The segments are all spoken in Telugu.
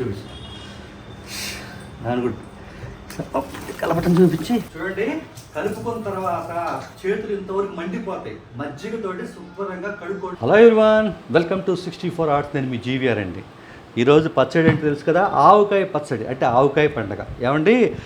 చూపించు. దాని కూడా కలపటం చూపించి. చూడండి కలుపుకున్న తర్వాత చేతులు ఇంతవరకు మండిపోతాయి. మజ్జిగతోటి శుభ్రంగా కడుక్కోండి. Hello everyone welcome to sixty four arts నేను మీ జీవీఆర్ అండి. ఈరోజు పచ్చడి అంటే తెలుసు కదా? ఆవకాయ పచ్చడి అంటే ఆవకాయ పండగ. ఏమండి?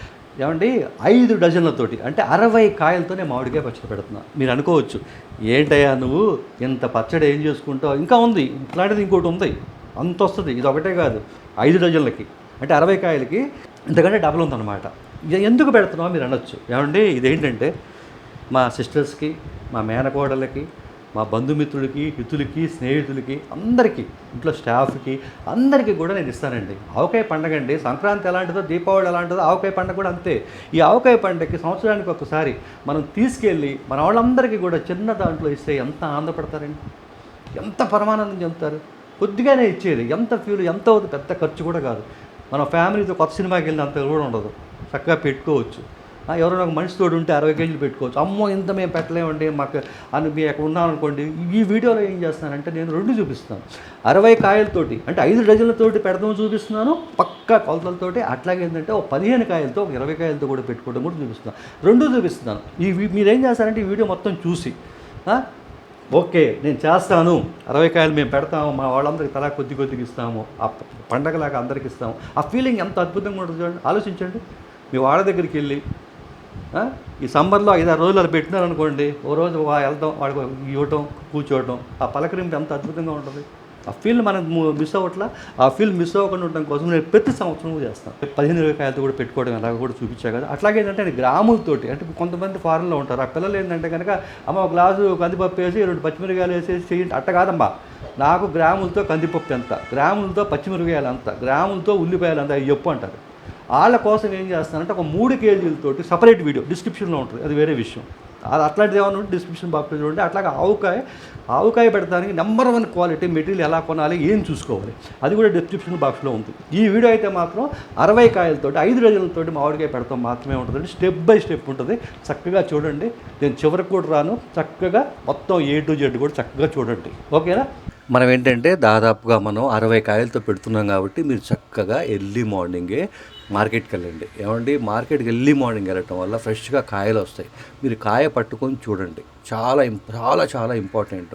ఏమండి? ఐదు డజన్లతోటి అంటే అరవై కాయలతోనే మామిడికాయ పచ్చడి పెడుతున్నా. మీరు అనుకోవచ్చు ఏంటయ్యా నువ్వు? ఇంత పచ్చడి ఏం చేసుకుంటావు? ఇంకా ఉంది. ఇట్లాంటిది ఇంకోటి ఉంది. అంత వస్తుంది ఇది ఒకటే కాదు. ఐదు డజన్లకి అంటే అరవై కాయలకి ఇంతకంటే డబల్ ఉందన్నమాట. ఎందుకు పెడుతున్నావు మీరు అనొచ్చు. ఏమండి ఇదేంటంటే మా సిస్టర్స్కి మా మేనకోడలకి మా బంధుమిత్రులకి హితులకి స్నేహితులకి అందరికీ ఇంట్లో స్టాఫ్కి అందరికీ కూడా నేను ఇస్తానండి. ఆవకాయ పండగ అండి. సంక్రాంతి ఎలాంటిదో దీపావళి ఎలాంటిదో ఆవకాయ పండగ కూడా అంతే. ఈ ఆవకాయ పండగకి సంవత్సరానికి ఒకసారి మనం తీసుకెళ్ళి మన వాళ్ళందరికీ కూడా చిన్న దాంట్లో ఇస్తే ఎంత ఆనందపడతారండి? ఎంత పరమానందం చెందుతారు? కొద్దిగానే ఇచ్చేది. ఎంత ఫ్యూల్ ఎంత అవుతుంది పెద్ద ఖర్చు కూడా కాదు. మన ఫ్యామిలీతో కొత్త సినిమాకి వెళ్ళిన అంత కూడా ఉండదు. చక్కగా పెట్టుకోవచ్చు. ఎవరైనా ఒక మనిషి తోడు ఉంటే అరవై కేజీలు పెట్టుకోవచ్చు. అమ్మో ఇంత మేము పెట్టలేమండి మాకు అని మీ అక్కడ ఉన్నామనుకోండి ఈ వీడియోలో ఏం చేస్తున్నానంటే నేను రెండు చూపిస్తాను అరవై కాయలతోటి అంటే ఐదు డజన్లతోటి పెడదాం చూపిస్తున్నాను. పక్కా కొలతలతోటి అట్లాగే ఏంటంటే ఒక పదిహేను కాయలతో ఒక ఇరవై కాయలతో కూడా పెట్టుకోవడం కూడా చూపిస్తున్నాను. రెండు చూపిస్తున్నాను. ఈ మీరేం చేస్తారంటే ఈ వీడియో మొత్తం చూసి ఓకే నేను చేస్తాను. అరవై కాయలు మేము పెడతాము మా వాళ్ళందరికీ తలా కొద్ది కొద్దిగా ఇస్తాము. ఆ పండగలాగా అందరికి ఇస్తాము. ఆ ఫీలింగ్ ఎంత అద్భుతంగా ఉంటుంది చూడండి. ఆలోచించండి. మీ వాళ్ళ దగ్గరికి వెళ్ళి ఈ సమ్మర్లో ఐదారు రోజులు అలా పెట్టినారనుకోండి ఓ రోజు వా- వెళ్దాం వాడికి ఇవ్వటం కూర్చోవటం ఆ పలకరింపు ఎంత అద్భుతంగా ఉంటుంది. ఆ ఫీల్ మనం మిస్ అవ్వట్లా? ఆ ఫీల్ మిస్ అవ్వకుండా ఉండడం కోసం నేను ప్రతి సంవత్సరం చేస్తాను పదిహేను ఇరవై కాయలతో కూడా పెట్టుకోవడం ఎలాగ కూడా చూపించా కదా. అట్లాగే ఏంటంటే అది గ్రాములతోటి అంటే కొంతమంది ఫారెన్లో ఉంటారు. ఆ పిల్లలు ఏంటంటే కనుక అమ్మ ఒక గ్లాసు కందిపప్పు వేసి రెండు పచ్చిమిరకాయలు వేసేసి చేయండి. అట్ట కాదమ్మా. నాకు గ్రాములతో కందిపప్పు ఎంత? గ్రాములతో పచ్చిమిరకాయలు అంత గ్రాములతో ఉల్లిపాయలు అంత అవి చెప్పు అంటారు. వాళ్ళ కోసం ఏం చేస్తానంటే ఒక మూడు కేజీలతోటి సపరేట్ వీడియో డిస్క్రిప్షన్లో ఉంటుంది. అది వేరే విషయం. అది అట్లాంటిది ఏమైనా ఉంటే డిస్క్రిప్షన్ బాక్స్లో చూడండి. అట్లాగే ఆవుకాయ ఆవుకాయ పెడతానికి నెంబర్ వన్ క్వాలిటీ మెటీరియల్ ఎలా కొనాలి ఏం చూసుకోవాలి అది కూడా డిస్క్రిప్షన్ బాక్స్లో ఉంది. ఈ వీడియో అయితే మాత్రం అరవై కాయలతోటి ఐదు రోజులతోటి మామిడికాయ పెడతాం మాత్రమే ఉంటుందండి. స్టెప్ బై స్టెప్ ఉంటుంది. చక్కగా చూడండి. నేను చివరికి కూడా రాను. చక్కగా మొత్తం ఏ టు జెడ్ కూడా చక్కగా చూడండి. ఓకేనా? మనం ఏంటంటే దాదాపుగా మనం అరవై కాయలతో పెడుతున్నాం కాబట్టి మీరు చక్కగా ఎర్లీ మార్నింగే మార్కెట్కి వెళ్ళండి. ఏమండి? మార్కెట్కి ఎర్లీ మార్నింగ్ వెళ్ళటం వల్ల ఫ్రెష్గా కాయలు వస్తాయి. మీరు కాయ పట్టుకొని చూడండి. చాలా చాలా చాలా ఇంపార్టెంట్.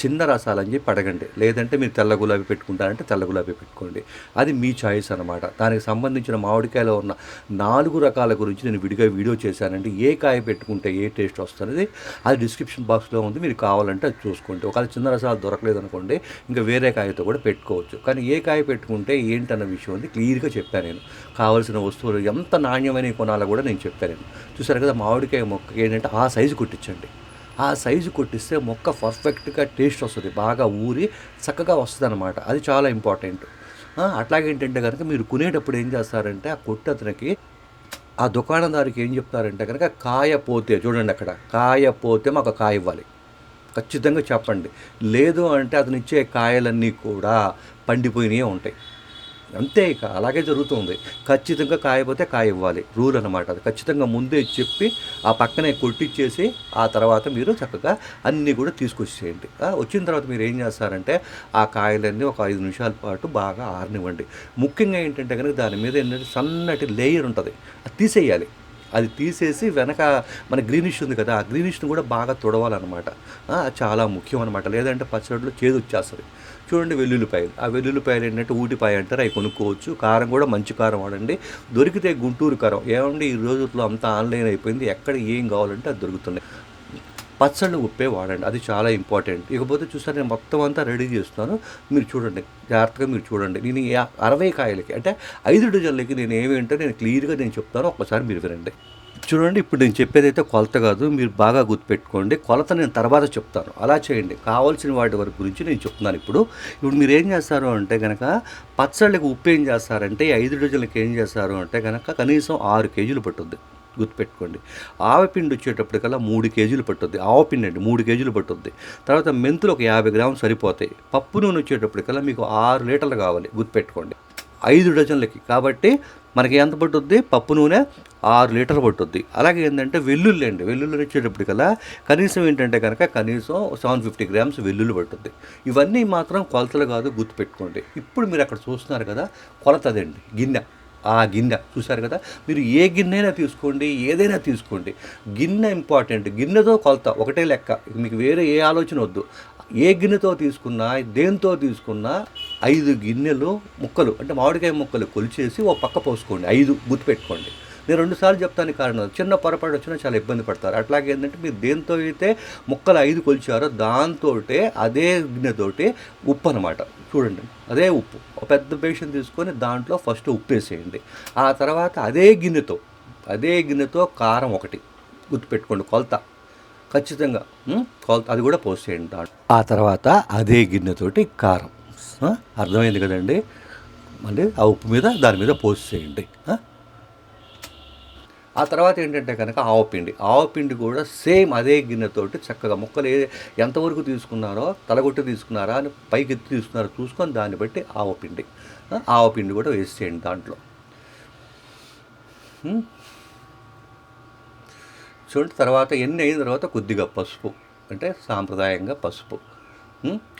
చిన్న రసాలు అని చెప్పి అడగండి. లేదంటే మీరు తెల్ల గులాబీ పెట్టుకుంటారంటే తెల్ల గులాబీ పెట్టుకోండి. అది మీ చాయిస్ అనమాట దానికి సంబంధించిన మామిడికాయలో ఉన్న నాలుగు రకాల గురించి నేను విడిగా వీడియో చేశానంటే ఏ కాయ పెట్టుకుంటే ఏ టేస్ట్ వస్తుంది అది డిస్క్రిప్షన్ బాక్స్లో ఉంది. మీరు కావాలంటే అది చూసుకోండి. ఒకవేళ చిన్న రసాలు దొరకలేదు అనుకోండి ఇంకా వేరే కాయతో కూడా పెట్టుకోవచ్చు. కానీ ఏ కాయ పెట్టుకుంటే ఏంటన్న విషయం ఉంది క్లియర్గా చెప్పాను నేను. కావాల్సిన వస్తువులు ఎంత నాణ్యమైనవి కొనాలో కూడా నేను చెప్తాను చూసారు కదా మామిడికాయ మొక్కకి ఏంటంటే ఆ సైజు కొట్టించండి. ఆ సైజు కొట్టిస్తే మొక్క పర్ఫెక్ట్గా టేస్ట్ వస్తుంది బాగా ఊరి చక్కగా వస్తుంది అనమాట అది చాలా ఇంపార్టెంట్. అట్లాగేంటంటే కనుక మీరు కొనేటప్పుడు ఏం చేస్తారంటే ఆ కొట్టు అతనికి ఆ దుకాణదారికి ఏం చెప్తారంటే కనుక కాయ పోతే చూడండి అక్కడ కాయ పోతే మాకు కాయ ఇవ్వాలి. ఖచ్చితంగా చెప్పండి. లేదు అంటే అతను ఇచ్చే కాయలన్నీ కూడా పండిపోయినవి ఉంటాయి. అంతే ఇక అలాగే జరుగుతుంది. ఖచ్చితంగా కాయపోతే కాయ ఇవ్వాలి రూల్ అనమాట అది. ఖచ్చితంగా ముందే చెప్పి ఆ పక్కనే కొట్టిచ్చేసి ఆ తర్వాత మీరు చక్కగా అన్నీ కూడా తీసుకొచ్చేయండి. వచ్చిన తర్వాత మీరు ఏం చేస్తారంటే ఆ కాయలన్నీ ఒక ఐదు నిమిషాల పాటు బాగా ఆరనివ్వండి. ముఖ్యంగా ఏంటంటే కనుక దాని మీద ఏంటంటే సన్నటి లేయర్ ఉంటుంది. అది తీసేయాలి. అది తీసేసి వెనక మన గ్రీనిష్ ఉంది కదా ఆ గ్రీనిష్ని కూడా బాగా తుడవాలన్నమాట. చాలా ముఖ్యం అనమాట లేదంటే పచ్చడిలో చేదు వచ్చేస్తుంది. చూడండి వెల్లుల్లిపాయలు. ఆ వెల్లుల్లిపాయలు ఏంటంటే ఊటిపాయ అంటారు అవి కొనుక్కోవచ్చు. కారం కూడా మంచి కారం వాడండి. దొరికితే గుంటూరు కారం. ఏమండి ఈ రోజుల్లో అంతా ఆన్లైన్ అయిపోయింది. ఎక్కడ ఏం కావాలంటే అది దొరుకుతున్నాయి. పచ్చళ్ళు ఉప్పే వాడండి. అది చాలా ఇంపార్టెంట్. ఇకపోతే చూసారు నేను మొత్తం అంతా రెడీ చేస్తున్నాను. మీరు చూడండి. జాగ్రత్తగా మీరు చూడండి. నేను అరవై కాయలకి అంటే ఐదు డజన్లకి నేను ఏమేంటో నేను క్లియర్గా నేను చెప్తాను. ఒక్కసారి మీరు వినండి. చూడండి ఇప్పుడు నేను చెప్పేదైతే కొలత కాదు. మీరు బాగా గుర్తుపెట్టుకోండి. కొలత నేను తర్వాత చెప్తాను. అలా చేయండి. కావాల్సిన వాటి వరకు గురించి నేను చెప్తున్నాను ఇప్పుడు. ఇప్పుడు మీరు ఏం చేస్తారు అంటే కనుక పచ్చళ్ళకి ఉప్పు ఏం చేస్తారంటే ఐదు డజన్లకి ఏం చేస్తారు అంటే కనుక కనీసం ఆరు కేజీలు పట్టుద్ది. గుర్తుపెట్టుకోండి. ఆవపిండి వచ్చేటప్పటికల్లా మూడు కేజీలు పట్టుద్ది. ఆవపిండి అండి మూడు కేజీలు పట్టుద్ది. తర్వాత మెంతులు ఒక యాభై గ్రాములు సరిపోతాయి. పప్పు నూనె వచ్చేటప్పటికల్లా మీకు ఆరు లీటర్లు కావాలి గుర్తుపెట్టుకోండి. ఐదు డజన్లకి. కాబట్టి మనకి ఎంత పట్టుద్ది? పప్పు నూనె ఆరు లీటర్లు పట్టుద్ది. అలాగే ఏంటంటే వెల్లుల్లి అండి వెల్లుల్లి వచ్చేటప్పటికల్లా కనీసం ఏంటంటే కనుక కనీసం సెవెన్ ఫిఫ్టీ గ్రామ్స్ వెల్లుల్లి పట్టుద్ది. ఇవన్నీ మాత్రం కొలతలు కాదు గుర్తుపెట్టుకోండి. ఇప్పుడు మీరు అక్కడ చూస్తున్నారు కదా కొలతదండి గిన్నె. ఆ గిన్నె చూసారు కదా? మీరు ఏ గిన్నెైనా తీసుకోండి ఏదైనా తీసుకోండి. గిన్నె ఇంపార్టెంట్. గిన్నెతో కొలత ఒకటే లెక్క. మీకు వేరే ఏ ఆలోచన వద్దు. ఏ గిన్నెతో తీసుకున్నా దేంతో తీసుకున్నా ఐదు గిన్నెలు ముక్కలు అంటే మామిడికాయ ముక్కలు కొలిచేసి ఓ పక్క పోసుకోండి. ఐదు గుర్తుపెట్టుకోండి నేను రెండుసార్లు చెప్తాను కారణం చిన్న పొరపాటు వచ్చినా చాలా ఇబ్బంది పడతారు. అట్లాగే ఏంటంటే మీరు దేంతో అయితే ముక్కలు ఐదు కొలిచారో దాంతో అదే గిన్నెతోటి ఉప్పు అనమాట చూడండి. అదే ఉప్పు. ఒక పెద్ద బేషన్ తీసుకొని దాంట్లో ఫస్ట్ ఉప్పు వేసేయండి. ఆ తర్వాత అదే గిన్నెతో అదే గిన్నెతో కారం ఒకటి గుర్తుపెట్టుకోండి. కొలత. ఖచ్చితంగా కొలత అది కూడా పోసేయండి దాంట్లో. ఆ తర్వాత అదే గిన్నెతోటి కారం. అర్థమైంది కదండి? మళ్ళీ ఆ ఉప్పు మీద దాని మీద పోసేయండి ఆ? తర్వాత ఏంటంటే కనుక ఆవపిండి ఆవపిండి కూడా సేమ్ అదే గిన్నెతోటి చక్కగా ముక్కలు ఏ ఎంతవరకు తీసుకున్నారో తలగొట్టి తీసుకున్నారా అని పైకి ఎత్తి తీసుకున్నారో చూసుకొని దాన్ని బట్టి ఆవపిండి ఆవపిండి కూడా వేసేయండి దాంట్లో. చూడండి తర్వాత ఎన్ని అయిన తర్వాత కొద్దిగా పసుపు. అంటే సాంప్రదాయంగా పసుపు.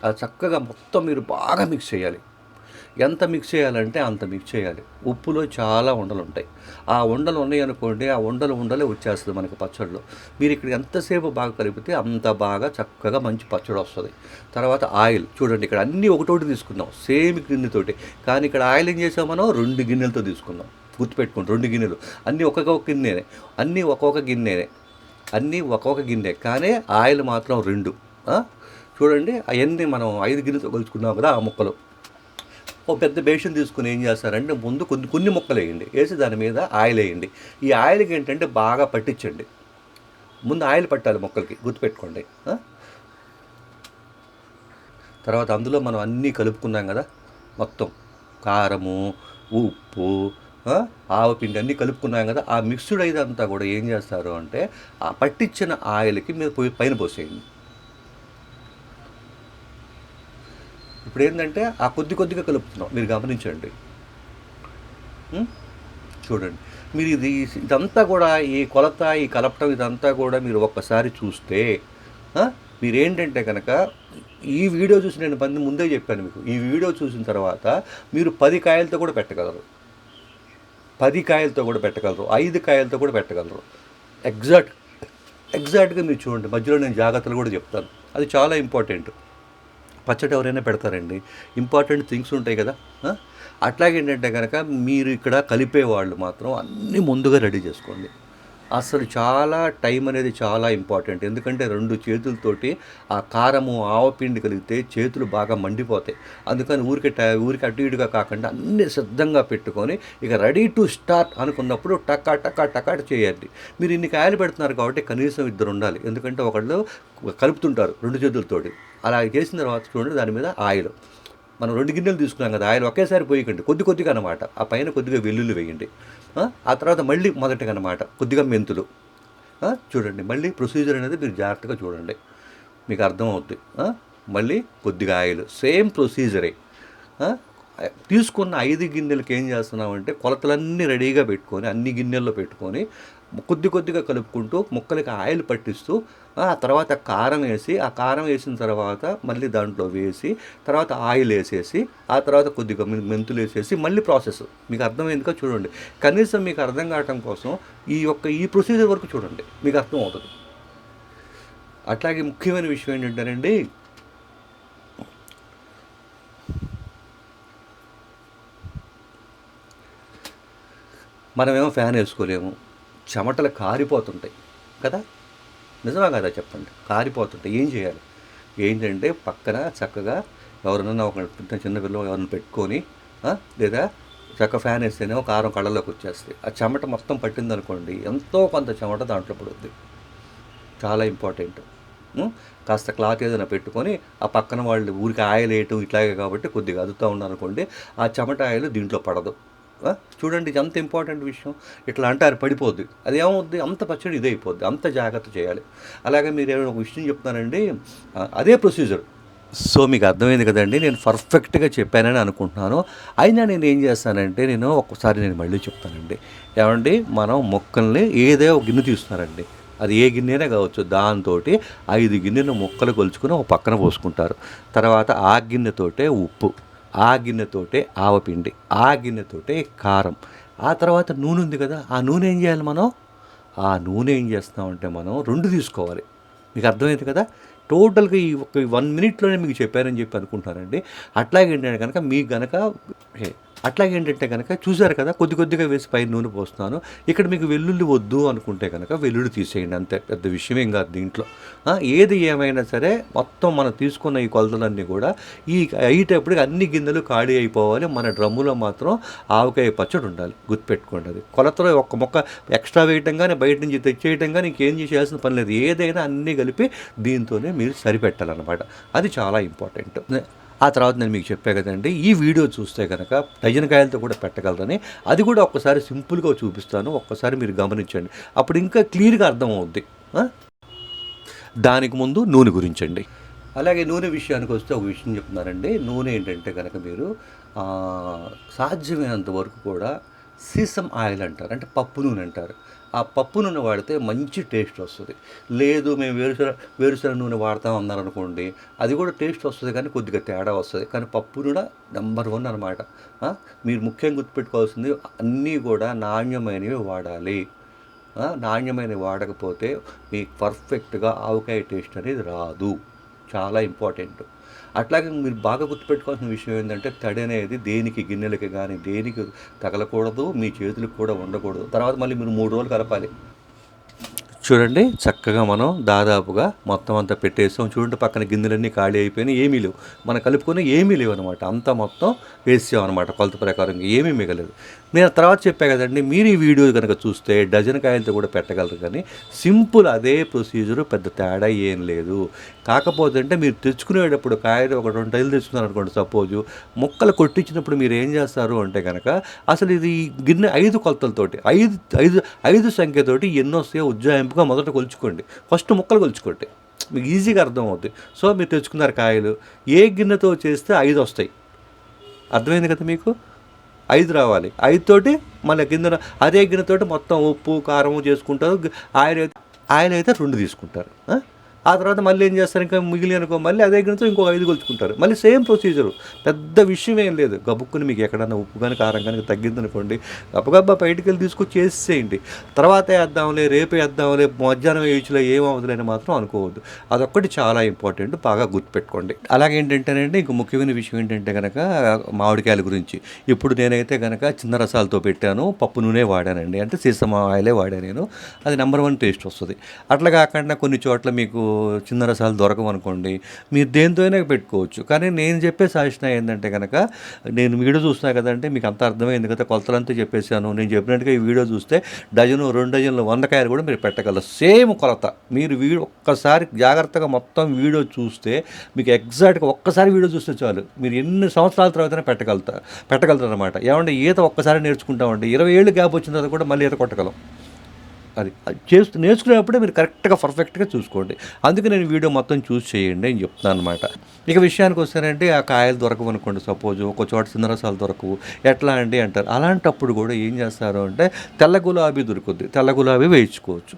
అది చక్కగా మొత్తం మీరు బాగా మిక్స్ చేయాలి. ఎంత మిక్స్ చేయాలంటే అంత మిక్స్ చేయాలి. ఉప్పులో చాలా ఉండలు ఉంటాయి. ఆ ఉండలు ఉన్నాయి అనుకోండి ఆ ఉండలు ఉండలే వచ్చేస్తుంది మనకి పచ్చడిలో. మీరు ఇక్కడ ఎంతసేపు బాగా కలిపితే అంత బాగా చక్కగా మంచి పచ్చడి వస్తుంది. తర్వాత ఆయిల్. చూడండి ఇక్కడ అన్నీ ఒకటోటి తీసుకున్నాం సేమ్ గిన్నెతోటి. కానీ ఇక్కడ ఆయిల్ ఏం చేసాం మనం? రెండు గిన్నెలతో తీసుకున్నాం గుర్తుపెట్టుకోండి రెండు గిన్నెలు. అన్నీ ఒక్కొక్క గిన్నెనే. అన్నీ ఒక్కొక్క గిన్నెనే. అన్నీ ఒక్కొక్క గిన్నె. కానీ ఆయిల్ మాత్రం రెండు. చూడండి అవన్నీ మనం ఐదు గిన్నెతో కొలుచుకున్నాం కదా ఆ ముక్కలు. ఓ పెద్ద బేషన్ తీసుకుని ఏం చేస్తారంటే ముందు కొన్ని కొన్ని ముక్కలు వేయండి. వేసి దాని మీద ఆయిల్ వేయండి. ఈ ఆయిల్కి ఏంటంటే బాగా పట్టించండి. ముందు ఆయిల్ పట్టాలి మొక్కలకి గుర్తుపెట్టుకోండి. తర్వాత అందులో మనం అన్నీ కలుపుకున్నాం కదా మొత్తం కారము ఉప్పు ఆవపిండి అన్నీ కలుపుకున్నాం కదా ఆ మిక్స్డ్ ఇదంతా కూడా ఏం చేస్తారు అంటే ఆ పట్టించిన ఆయిల్కి మీరు పోయి పైన పోసేయండి. ఇప్పుడు ఏంటంటే ఆ కొద్ది కొద్దిగా కలుపుతున్నాం. మీరు గమనించండి. చూడండి. మీరు ఇది ఇదంతా కూడా ఈ కొలత ఈ కలపటం ఇదంతా కూడా మీరు ఒక్కసారి చూస్తే మీరేంటంటే కనుక ఈ వీడియో చూసి నేను పని ముందే చెప్పాను మీకు. ఈ వీడియో చూసిన తర్వాత మీరు పది కాయలతో కూడా పెట్టగలరు. పది కాయలతో కూడా పెట్టగలరు. ఐదు కాయలతో కూడా పెట్టగలరు. ఎగ్జాక్ట్ ఎగ్జాక్ట్గా మీరు చూడండి. మధ్యలో నేను జాగ్రత్తలు కూడా చెప్తాను. అది చాలా ఇంపార్టెంట్. పచ్చడి ఎవరైనా పెడతారండి. ఇంపార్టెంట్ థింగ్స్ ఉంటాయి కదా అట్లాగేంటంటే కనుక మీరు ఇక్కడ కలిపే వాళ్ళు మాత్రం అన్నీ ముందుగా రెడీ చేసుకోండి. అసలు చాలా టైం అనేది చాలా ఇంపార్టెంట్ ఎందుకంటే రెండు చేతులతోటి ఆ కారము ఆవపిండి కలిగితే చేతులు బాగా మండిపోతాయి. అందుకని ఊరికే ట- ఊరికి అటు ఇటుగా కాకుండా అన్ని సిద్ధంగా పెట్టుకొని ఇక రెడీ టు స్టార్ట్ అనుకున్నప్పుడు టకా టకా టకా చేయండి. మీరు ఇన్ని కాయలు పెడుతున్నారు కాబట్టి కనీసం ఇద్దరు ఉండాలి. ఎందుకంటే ఒకళ్ళు కలుపుతుంటారు రెండు చేతులతోటి. అలా చేసిన తర్వాత చూడండి దాని మీద ఆయిల్. మనం రెండు గిన్నెలు తీసుకున్నాం కదా ఆయిల్ ఒకేసారి పోయకండి కొద్ది కొద్దిగా అనమాట ఆ పైన కొద్దిగా వెల్లుల్లి వేయండి. ఆ? తర్వాత మళ్ళీ మొదటిగా అనమాట కొద్దిగా మెంతులు. చూడండి మళ్ళీ ప్రొసీజర్ అనేది మీరు జాగ్రత్తగా చూడండి. మీకు అర్థమవుద్ది. మళ్ళీ కొద్దిగా ఆయిల్ సేమ్ ప్రొసీజరే. తీసుకున్న ఐదు గిన్నెలకి ఏం చేస్తున్నామంటే కొలతలన్నీ రెడీగా పెట్టుకొని అన్ని గిన్నెల్లో పెట్టుకొని కొద్ది కొద్దిగా కలుపుకుంటూ ముక్కలకి ఆయిల్ పట్టిస్తూ ఆ తర్వాత కారం వేసి ఆ కారం వేసిన తర్వాత మళ్ళీ దాంట్లో వేసి తర్వాత ఆయిల్ వేసేసి ఆ తర్వాత కొద్దిగా మెంతులు వేసేసి మళ్ళీ ప్రాసెస్. మీకు అర్థమైందిగా చూడండి. కనీసం మీకు అర్థం కావటం కోసం ఈ యొక్క ఈ ప్రొసీజర్ వరకు చూడండి. మీకు అర్థం అవుతుంది అట్లాగే ముఖ్యమైన విషయం ఏంటంటేనండి మనమేమో ఫ్యాన్ వేసుకోలేము. చెమటలు కారిపోతుంటాయి. కదా? నిజమా కదా చెప్పండి. కారిపోతుంటే ఏం చేయాలి? ఏంటంటే పక్కన చక్కగా ఎవరైనా ఒక చిన్న పిల్లలు ఎవరిని పెట్టుకొని లేదా చక్క ఫ్యాన్ వేస్తేనేమో కారం కళ్ళలోకి వచ్చేస్తాయి. ఆ చెమట మొత్తం పట్టిందనుకోండి ఎంతో కొంత చెమట దాంట్లో పడుద్ది. చాలా ఇంపార్టెంట్. కాస్త క్లాత్ ఏదైనా పెట్టుకొని ఆ పక్కన వాళ్ళు ఊరికి ఆయిల్ వేయటం ఇట్లాగే కాబట్టి కొద్దిగా అదుతూ ఉన్నారనుకోండి ఆ చెమట ఆయిల్ దీంట్లో పడదు. చూడండి ఇది అంత ఇంపార్టెంట్ విషయం. ఇట్లా అంటారు పడిపోద్ది. అది ఏమవుద్ది? అంత పచ్చడి ఇదే అయిపోద్ది అంత జాగ్రత్త చేయాలి. అలాగే మీరు ఏమైనా ఒక విషయం చెప్తానండి అదే ప్రొసీజర్. సో మీకు అర్థమైంది కదండి నేను పర్ఫెక్ట్గా చెప్పానని అనుకుంటున్నాను. అయినా నేను ఏం చేస్తానంటే నేను ఒక్కసారి నేను మళ్ళీ చెప్తానండి. ఏమండి? మనం మొక్కల్ని ఏదో ఒక గిన్నె తీస్తున్నారండి. అది ఏ గిన్నెనే కావచ్చు దాంతో ఐదు గిన్నెలు మొక్కలు కొలుచుకుని ఒక పక్కన పోసుకుంటారు. తర్వాత ఆ గిన్నెతోటే ఉప్పు. ఆ గిన్నెతోటే ఆవపిండి ఆ గిన్నెతోటే కారం. ఆ తర్వాత నూనె ఉంది కదా ఆ నూనె ఏం చేయాలి మనం? ఆ నూనె ఏం చేస్తామంటే మనం రెండు తీసుకోవాలి. మీకు అర్థమైంది కదా? టోటల్గా ఈ ఒక వన్ మినిట్లోనే మీకు చెప్పారని చెప్పి అనుకుంటున్నారండి అట్లాగే ఏంటంటే కనుక మీకు కనుక అట్లాగే ఏంటంటే కనుక చూసారు కదా కొద్ది కొద్దిగా వేసి పైన నూనె పోస్తున్నాను. ఇక్కడ మీకు వెల్లుల్లి వద్దు అనుకుంటే కనుక వెల్లుల్లి తీసేయండి అంతే. పెద్ద విషయం ఏం కాదు దీంట్లో. ఏది ఏమైనా సరే మొత్తం మనం తీసుకున్న ఈ కొలతలన్నీ కూడా ఈ అయ్యేటప్పటికి అన్ని గిన్నెలు ఖాళీ అయిపోవాలి. మన డ్రమ్ములో మాత్రం ఆవకాయ పచ్చడి ఉండాలి. గుర్తుపెట్టుకోండి అది. కొలతలో ఒక్క మొక్క ఎక్స్ట్రా వేయటం కానీ బయట నుంచి తెచ్చేయటం కానీ ఇంకేం చేయాల్సిన పని లేదు. ఏదైనా అన్నీ కలిపి దీంతోనే మీరు సరిపెట్టాలన్నమాట. అది చాలా ఇంపార్టెంట్. ఆ తర్వాత నేను మీకు చెప్పా కదండి ఈ వీడియో చూస్తే కనుక డజన్ కాయలతో కూడా పెట్టగలరని. అది కూడా ఒక్కసారి సింపుల్గా చూపిస్తాను ఒక్కసారి మీరు గమనించండి. అప్పుడు ఇంకా క్లియర్గా అర్థమవుద్ది. దానికి ముందు నూనె గురించండి. అలాగే నూనె విషయానికి వస్తే ఒక విషయం చెప్తున్నారండి నూనె ఏంటంటే కనుక మీరు సాధ్యమైనంత వరకు కూడా సీసం ఆయిల్ అంటారు అంటే పప్పు నూనె అంటారు. ఆ పప్పు నూనె వాడితే మంచి టేస్ట్ వస్తుంది. లేదు మేము వేరుశెనగ వేరుశెనగ నూనె వాడతాం అన్నారు అనుకోండి అది కూడా టేస్ట్ వస్తుంది కానీ కొద్దిగా తేడా వస్తుంది. కానీ పప్పు నూనె నెంబర్ వన్ అనమాట మీరు ముఖ్యంగా గుర్తుపెట్టుకోవాల్సింది అన్నీ కూడా నాణ్యమైనవి వాడాలి. నాణ్యమైనవి వాడకపోతే మీకు పర్ఫెక్ట్గా ఆవకాయ టేస్ట్ అనేది రాదు. చాలా ఇంపార్టెంట్. అట్లాగే మీరు బాగా గుర్తుపెట్టుకోవాల్సిన విషయం ఏంటంటే తడి అనేది దేనికి గిన్నెలకి కానీ దేనికి తగలకూడదు మీ చేతులకు కూడా ఉండకూడదు. తర్వాత మళ్ళీ మీరు మూడు రోజులు కలపాలి. చూడండి చక్కగా మనం దాదాపుగా మొత్తం అంతా పెట్టేసాం. చూడండి పక్కన గిన్నెలన్నీ ఖాళీ అయిపోయినాయి. ఏమీ లేవు. మనం కలుపుకొని ఏమీ లేవు అనమాట అంతా మొత్తం వేసాం అనమాట కొలత ప్రకారం. ఏమీ మిగలేదు. నేను తర్వాత చెప్పా కదండి మీరు ఈ వీడియో కనుక చూస్తే డజన్ కాయలతో కూడా పెట్టగలరు కానీ సింపుల్ అదే ప్రొసీజరు పెద్ద తేడా ఏం లేదు. కాకపోతే అంటే మీరు తెచ్చుకునేటప్పుడు కాయలు ఒక రెండు టైలు తెచ్చుకున్నారు అనుకోండి సపోజు ముక్కలు కొట్టించినప్పుడు మీరు ఏం చేస్తారు అంటే కనుక అసలు ఇది గిన్నె ఐదు కొలతలతోటి ఐదు ఐదు ఐదు సంఖ్యతోటి ఎన్నో వస్తాయో ఉజ్జాయింపుగా మొదట కొలుచుకోండి. ఫస్ట్ ముక్కలు కొలుచుకోండి. మీకు ఈజీగా అర్థం అవుతుంది సో మీరు తెచ్చుకున్నారు కాయలు. ఏ గిన్నెతో చేస్తే ఐదు వస్తాయి. అర్థమైంది కదా మీకు? ఐదు రావాలి. ఐదు తోటి మళ్ళీ కింద అదే గిన్నెతోటి మొత్తం ఉప్పు కారం చేసుకుంటారు. ఆయన ఆయిల్ ఆయిల్ అయితే రెండు తీసుకుంటారు. ఆ? తర్వాత మళ్ళీ ఏం చేస్తారు? ఇంకా మిగిలి అనుకో మళ్ళీ అదే గిన్నెతో ఇంకో ఐదు కొలుచుకుంటారు మళ్ళీ సేమ్ ప్రొసీజరు. పెద్ద విషయం ఏం లేదు. గబుక్కుని మీకు ఎక్కడన్నా ఉప్పు కానీ కారం కానీ తగ్గిందనుకోండి గబగబ్బా బయటికి వెళ్ళి తీసుకొచ్చి చేసేయండి. తర్వాత వేద్దాంలే రేపు వేద్దాంలే మధ్యాహ్నం వేయచ్చులే ఏమవుతుందని మాత్రం అనుకోవద్దు. అదొక్కటి చాలా ఇంపార్టెంట్ బాగా గుర్తుపెట్టుకోండి. అలాగే ఏంటంటేనండి ఇంకో ముఖ్యమైన విషయం ఏంటంటే కనుక మామిడికాయల గురించి. ఇప్పుడు నేనైతే కనుక చిన్న రసాలతో పెట్టాను పప్పు నూనె వాడానండి. అంటే సీసమ ఆయిలే వాడాను నేను. అది నెంబర్ వన్ టేస్ట్ వస్తుంది. అట్లా కాకుండా కొన్ని చోట్ల మీకు చిన్న రసాలు దొరకవనుకోండి మీరు దేనితోనే పెట్టుకోవచ్చు. కానీ నేను చెప్పే సజెషన్ ఏంటంటే కనుక నేను వీడియో చూస్తున్నా కదంటే మీకు అంత అర్థమైంది కదా కొలతలంతా చెప్పేశాను. నేను చెప్పినట్టుగా ఈ వీడియో చూస్తే డజను రెండు డజన్లు వంద కాయలు కూడా మీరు పెట్టగలరు. సేమ్ కొలత. మీరు వీడియో ఒక్కసారి జాగ్రత్తగా మొత్తం వీడియో చూస్తే మీకు ఎగ్జాక్ట్గా ఒక్కసారి వీడియో చూస్తే చాలు. మీరు ఎన్ని సంవత్సరాల తర్వాతనే పెట్టగలుగుతా పెట్టగలుగుతారు అనమాట ఏమంటే ఈత ఒక్కసారి నేర్చుకుంటామండి. ఇరవై ఏళ్ళు గ్యాప్ వచ్చిన తర్వాత కూడా మళ్ళీ ఈత కొట్టగలం. అది అది చేస్తూ నేర్చుకునేటప్పుడే మీరు కరెక్ట్గా పర్ఫెక్ట్గా చూసుకోండి. అందుకే నేను వీడియో మొత్తం చూస్ చేయండి అని చెప్తాను అనమాట ఇక విషయానికి వస్తానంటే ఆ కాయలు దొరకవు అనుకోండి సపోజ్ ఒక చోట చిన్న రసాలు దొరకవు ఎట్లా అండి అంటారు. అలాంటప్పుడు కూడా ఏం చేస్తారు అంటే తెల్ల గులాబీ దొరుకుద్ది. తెల్ల గులాబీ వేయించుకోవచ్చు.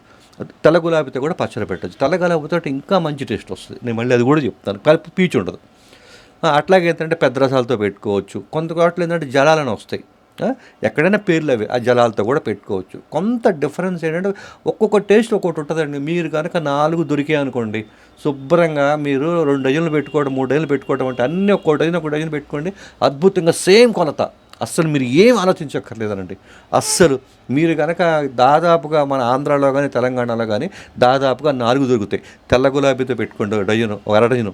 తెల్ల గులాబీతో కూడా పచ్చడి పెట్టచ్చు. తెల్ల గులాబీతో ఇంకా మంచి టేస్ట్ వస్తుంది. నేను మళ్ళీ అది కూడా చెప్తాను కలిపి పీచు ఉండదు. అట్లాగే ఏంటంటే పెద్ద రసాలతో పెట్టుకోవచ్చు. కొంత చోట్ల ఏంటంటే జలాలను వస్తాయి. ఎక్కడైనా పేర్లు అవి ఆ జలాలతో కూడా పెట్టుకోవచ్చు. కొంత డిఫరెన్స్ ఏంటంటే ఒక్కొక్క టేస్ట్ ఒక్కొక్కటి ఉంటుందండి. మీరు కనుక నాలుగు దొరికాయి అనుకోండి శుభ్రంగా మీరు రెండు డజన్లు పెట్టుకోవడం మూడు డజన్లు పెట్టుకోవడం అంటే అన్నీ ఒక్కో డజన్ ఒక డజన్ పెట్టుకోండి అద్భుతంగా సేమ్ కొలత. అస్సలు మీరు ఏం ఆలోచించక్కర్లేదనండి అస్సలు మీరు కనుక దాదాపుగా మన ఆంధ్రాలో కానీ తెలంగాణలో కానీ దాదాపుగా నాలుగు దొరుకుతాయి. తెల్ల గులాబీతో పెట్టుకోండి డజను ఒక అర డజను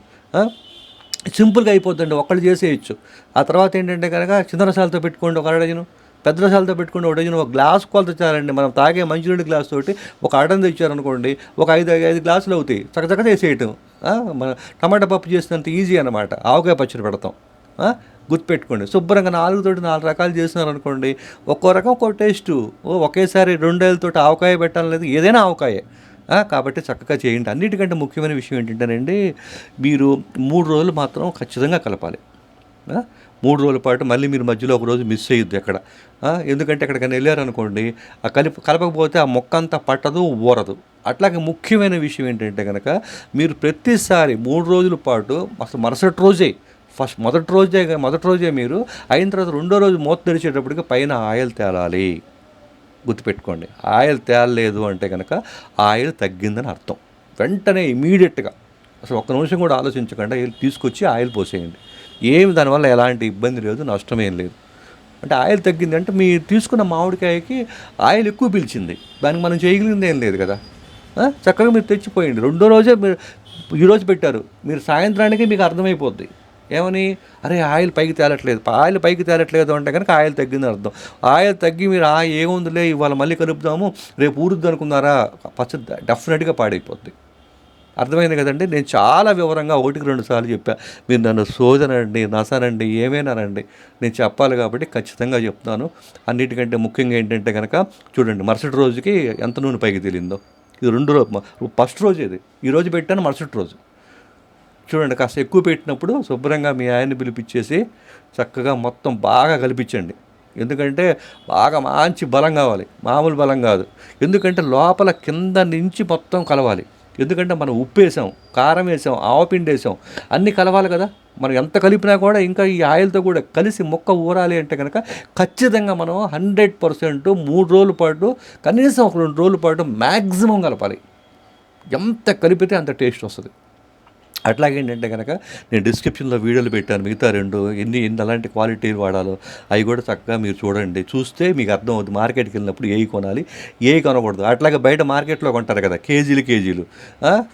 సింపుల్గా అయిపోద్దండి ఒకళ్ళు చేసేయచ్చు. ఆ తర్వాత ఏంటంటే కనుక చిన్న రసాలతో పెట్టుకోండి ఒక అర పెద్ద రసాలతో పెట్టుకోండి ఒక డజను ఒక గ్లాస్ కొలత చాలండి. మనం తాగే మంచినీటి గ్లాస్ తోటి ఒక అడం తెచ్చారనుకోండి ఒక ఐదు ఐదు గ్లాసులు అవుతాయి. చక్కచక్క చేసేయటం. మన టమాటా పప్పు చేసినంత ఈజీ అనమాట ఆవకాయ పచ్చడి పెడతాం. గుర్తుపెట్టుకోండి. శుభ్రంగా నాలుగు తోటి నాలుగు రకాలు చేసినారనుకోండి ఒక్కో రకం ఒక్కో టేస్టు. ఓ ఒకేసారి రెండేళ్ళతోటి ఆవకాయ పెట్టాలని లేదు ఏదైనా ఆవకాయే. కాబట్టి చక్కగా చేయండి. అన్నిటికంటే ముఖ్యమైన విషయం ఏంటంటేనండి మీరు మూడు రోజులు మాత్రం ఖచ్చితంగా కలపాలి. మూడు రోజుల పాటు మళ్ళీ మీరు మధ్యలో ఒక రోజు మిస్ చేయొద్దు అక్కడ ఎందుకంటే ఎక్కడికైనా వెళ్ళారనుకోండి ఆ కలిపి కలపకపోతే ఆ మొక్క అంతా పట్టదు ఊరదు. అట్లాగే ముఖ్యమైన విషయం ఏంటంటే కనుక మీరు ప్రతిసారి మూడు రోజుల పాటు అసలు మరుసటి రోజే ఫస్ట్ మొదటి రోజే మొదటి రోజే మీరు అయిన తర్వాత రెండో రోజు మూత తెరిచేటప్పటికి పైన ఆయిల్ తేలాలి. గుర్తుపెట్టుకోండి. ఆయిల్ తేలలేదు అంటే కనుక ఆయిల్ తగ్గిందని అర్థం. వెంటనే ఇమీడియట్గా అసలు ఒక్క నిమిషం కూడా ఆలోచించకుండా తీసుకొచ్చి ఆయిల్ పోసేయండి. ఏమి దానివల్ల ఎలాంటి ఇబ్బంది లేదు నష్టమేం లేదు. అంటే ఆయిల్ తగ్గింది అంటే మీరు తీసుకున్న మామిడికాయకి ఆయిల్ ఎక్కువ పిలిచింది. దానికి మనం చేయగలిగింది ఏం లేదు కదా. చక్కగా మీరు తెచ్చిపోయండి. రెండో రోజే మీరు ఈరోజు పెట్టారు. మీరు సాయంత్రానికి మీకు అర్థమైపోద్ది. ఏమని? అరే ఆయిల్ పైకి తేలట్లేదు. ఆయిల్ పైకి తేలట్లేదు అంటే కనుక ఆయిల్ తగ్గిందని అర్థం. ఆయిల్ తగ్గి మీరు ఆ ఏముందిలే ఇవాళ మళ్ళీ కలుపుదాము రేపు ఊరుద్ది అనుకున్నారా? పచ్చ డెఫినెట్గా పాడైపోద్ది. అర్థమైంది కదండి? నేను చాలా వివరంగా ఒకటికి రెండు సార్లు చెప్పా. మీరు నన్ను సోదనండి నసనండి ఏమైనానండి నేను చెప్పాలి కాబట్టి ఖచ్చితంగా చెప్తాను. అన్నిటికంటే ముఖ్యంగా ఏంటంటే కనుక చూడండి మరుసటి రోజుకి ఎంత నూనె పైకి తెలిందో. ఇది రెండు రోజు ఫస్ట్ రోజు ఇది. ఈ రోజు పెట్టాను మరుసటి రోజు. చూడండి కాస్త ఎక్కువ పెట్టినప్పుడు శుభ్రంగా మీ ఆయన్ని పిలిపించేసి చక్కగా మొత్తం బాగా కలిపించండి. ఎందుకంటే బాగా మంచి బలం కావాలి. మామూలు బలం కాదు. ఎందుకంటే లోపల కింద నుంచి మొత్తం కలవాలి. ఎందుకంటే మనం ఉప్పు వేసాం కారం వేసాం ఆవపిండి వేసాం అన్నీ కలవాలి కదా. మనం ఎంత కలిపినా కూడా ఇంకా ఈ ఆయిల్తో కూడా కలిసి మొక్క ఊరాలి అంటే కనుక ఖచ్చితంగా మనం హండ్రెడ్ పర్సెంట్ మూడు రోజుల పాటు కనీసం ఒక రెండు రోజుల పాటు మ్యాక్సిమం కలపాలి. ఎంత కలిపితే అంత టేస్ట్ వస్తుంది. అట్లాగే ఏంటంటే కనుక నేను డిస్క్రిప్షన్లో వీడియోలు పెట్టాను మిగతా రెండు ఎన్ని ఎన్ని అలాంటి క్వాలిటీలు వాడాలో అవి కూడా చక్కగా మీరు చూడండి. చూస్తే మీకు అర్థం అవుతుంది. మార్కెట్కి వెళ్ళినప్పుడు ఏవి కొనాలి ఏవి కొనకూడదు. అట్లాగే బయట మార్కెట్లో కొంటారు కదా కేజీలు కేజీలు.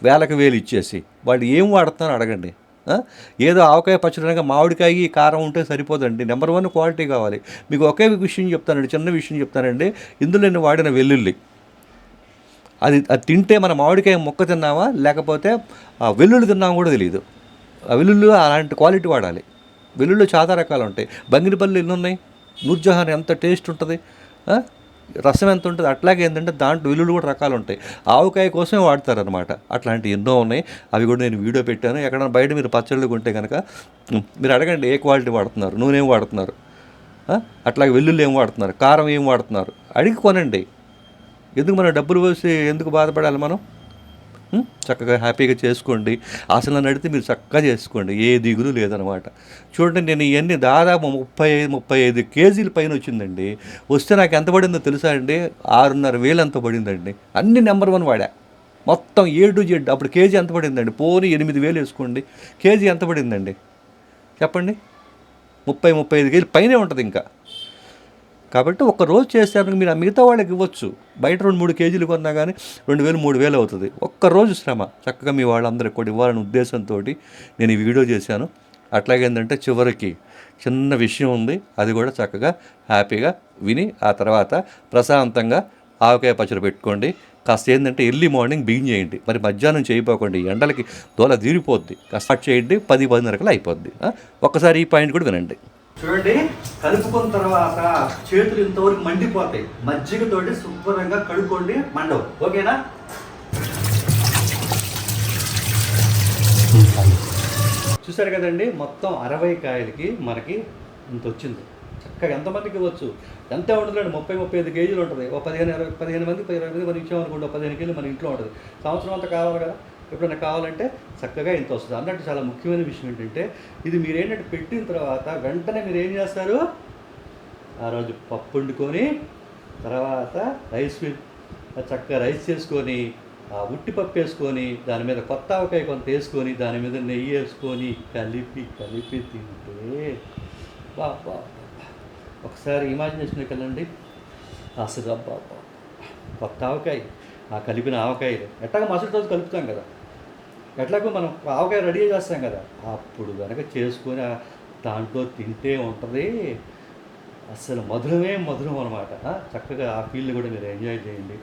వేలకు వేలు ఇచ్చేసి. వాళ్ళు ఏం వాడుతున్నారో అడగండి. ఏదో ఆవకాయ పచ్చడిగా మామిడికాయ కారం ఉంటే సరిపోదండి. నెంబర్ వన్ క్వాలిటీ కావాలి. మీకు ఒకే విషయం చెప్తానండి చిన్న విషయం చెప్తానండి. ఇందులో నేను వాడిన వెల్లుల్లి. అది అది తింటే మన మామిడికాయ మొక్క తిన్నామా? లేకపోతే ఆ వెల్లుల్లి తిన్నామా కూడా తెలియదు ఆ వెల్లుల్లి అలాంటి క్వాలిటీ వాడాలి. వెల్లుల్లి చాలా రకాలు ఉంటాయి. బంగినపల్లి ఎన్ని ఉన్నాయి? నూర్జహాన్ ఎంత టేస్ట్ ఉంటుంది? రసం ఎంత ఉంటుంది? అట్లాగే ఏంటంటే దాంట్లో వెల్లుల్లి కూడా రకాలు ఉంటాయి. ఆవకాయ కోసమే వాడతారనమాట అట్లాంటివి ఎన్నో ఉన్నాయి. అవి కూడా నేను వీడియో పెట్టాను. ఎక్కడైనా బయట మీరు పచ్చళ్ళు కొంటే కనుక మీరు అడగండి ఏ క్వాలిటీ వాడుతున్నారు? నూనె ఏం వాడుతున్నారు? అట్లాగే వెల్లుల్లి ఏం వాడుతున్నారు? కారం ఏం వాడుతున్నారు? అడిగి కొనండి. ఎందుకు మనం డబ్బులు పోసి ఎందుకు బాధపడాలి మనం? చక్కగా హ్యాపీగా చేసుకోండి. అసలు నడితే మీరు చక్కగా చేసుకోండి. ఏ దిగులు లేదనమాట. చూడండి నేను ఇవన్నీ దాదాపు ముప్పై ఐదు ముప్పై ఐదు కేజీల పైన వచ్చిందండి. వస్తే నాకు ఎంత పడిందో తెలుసా అండి? ఆరున్నర వేలు ఎంత పడిందండి. అన్ని నెంబర్ వన్ వాడా. మొత్తం ఏ టు జెడ్ అప్పుడు కేజీ ఎంత పడిందండి? పోనీ ఎనిమిది వేలు వేసుకోండి. కేజీ ఎంత పడిందండి? చెప్పండి. ముప్పై ముప్పై ఐదు కేజీలు పైనే ఉంటుంది ఇంకా. కాబట్టి ఒక రోజు చేస్తే మీరు ఆ మిగతా వాళ్ళకి ఇవ్వచ్చు. బయట రెండు మూడు కేజీలు కొన్నా కానీ రెండు వేలు మూడు వేలు అవుతుంది. ఒక్క రోజు శ్రమ. చక్కగా మీ వాళ్ళందరికీ కూడా ఇవ్వాలనే ఉద్దేశంతో నేను ఈ వీడియో చేశాను. అట్లాగేందంటే చివరికి చిన్న విషయం ఉంది. అది కూడా చక్కగా హ్యాపీగా విని ఆ తర్వాత ప్రశాంతంగా ఆవకాయ పచ్చడి పెట్టుకోండి. కాస్త ఏంటంటే ఎర్లీ మార్నింగ్ బిగిన్ చేయండి. మరి మధ్యాహ్నం చేయపోకండి. ఎండలకి దోల తీరిపోద్ది. కాస్త స్టార్ట్ చేయండి. పది పదిన్నరకలు అయిపోద్ది. ఒక్కసారి ఈ పాయింట్ కూడా వినండి. చూడండి కలుపుకున్న తర్వాత చేతులు ఇంతవరకు మండిపోతాయి. మజ్జిగతోటి శుభ్రంగా కడుక్కోండి మండవు. ఓకేనా? చూసారు కదండి మొత్తం అరవై కాయలకి మనకి ఇంత వచ్చింది. చక్కగా ఎంతమందికి ఇవ్వచ్చు? ఎంత ఉంటుందండి? ముప్పై ముప్పై ఐదు కేజీలు ఉంటుంది. ఒక పదిహేను ఇరవై పదిహేను మంది ఇరవై మంది మనం ఇచ్చామనుకోండి ఒక పదిహేను కేజీలు మన ఇంట్లో ఉంటుంది. సంవత్సరం అంతా కావాలి కదా? ఎప్పుడైనా కావాలంటే చక్కగా ఇంత వస్తుంది. అన్నట్టు చాలా ముఖ్యమైన విషయం ఏంటంటే ఇది మీరు ఏంటంటే పెట్టిన తర్వాత వెంటనే మీరు ఏం చేస్తారు? ఆ రోజు పప్పు వండుకొని తర్వాత రైస్ చక్కగా రైస్ చేసుకొని ఆ ఉట్టి పప్పు వేసుకొని దాని మీద కొత్త ఆవకాయ కొంత వేసుకొని దాని మీద నెయ్యి వేసుకొని కలిపి కలిపి తింటే బా బా ఒకసారి ఇమాజినేషన్కి వెళ్ళండి అసలు అబ్బా కొత్త ఆవకాయ ఆ కలిపిన ఆవకాయలు ఎట్లాగో మరుసటి రోజు కలుపుతాం కదా. ఎట్లాగో మనం ఆవకాయ రెడీ చేస్తాం కదా అప్పుడు కనుక చేసుకొని దాంట్లో తింటే ఉంటుంది. అసలు మధురమే మధురం అనమాట చక్కగా ఆ ఫీల్ని కూడా మీరు ఎంజాయ్ చేయండి.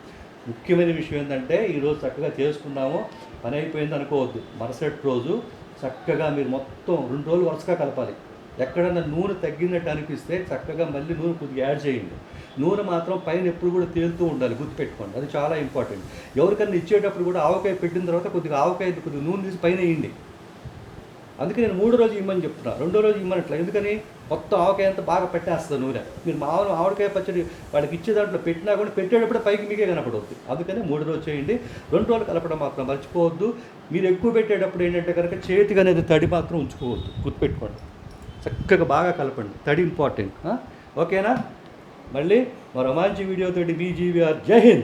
ముఖ్యమైన విషయం ఏంటంటే ఈరోజు చక్కగా చేసుకున్నాము పని అయిపోయింది అనుకోవద్దు. మరుసటి రోజు చక్కగా మీరు మొత్తం రెండు రోజులు వరుసగా కలపాలి. ఎక్కడన్నా నూనె తగ్గినట్టు అనిపిస్తే చక్కగా మళ్ళీ నూనె కొద్దిగా యాడ్ చేయండి. నూనె మాత్రం పైన ఎప్పుడు కూడా తేలుతూ ఉండాలి గుర్తుపెట్టుకోండి. అది చాలా ఇంపార్టెంట్. ఎవరికన్నా ఇచ్చేటప్పుడు కూడా ఆవకాయ పెట్టిన తర్వాత కొద్దిగా ఆవకాయ కొద్దిగా నూనె తీసి పైన వేయండి. అందుకే నేను మూడో రోజు ఇమ్మని చెప్తున్నా. రెండో రోజు ఇమ్మనట్ల. ఎందుకని? మొత్తం ఆవకాయ అంతా బాగా పెట్టేస్తుంది నూనె. మీరు మామూలు ఆవకాయ పచ్చడి వాళ్ళకి ఇచ్చే దాంట్లో పెట్టినా కూడా పెట్టేటప్పుడు పైకి మీకే కనపడవద్దు అందుకని మూడు రోజు చేయండి. రెండు రోజులు కలపడం మాత్రం మర్చిపోవద్దు. మీరు ఎక్కువ పెట్టేటప్పుడు ఏంటంటే కనుక చేతికి అనేది తడి మాత్రం ఉంచుకోవద్దు. గుర్తుపెట్టుకోండి. చక్కగా బాగా కలపండి. తడి ఇంపార్టెంట్ ఓకేనా మళ్ళీ మరో మంచి వీడియోతోటి మీ జీవీఆర్ జై హింద్.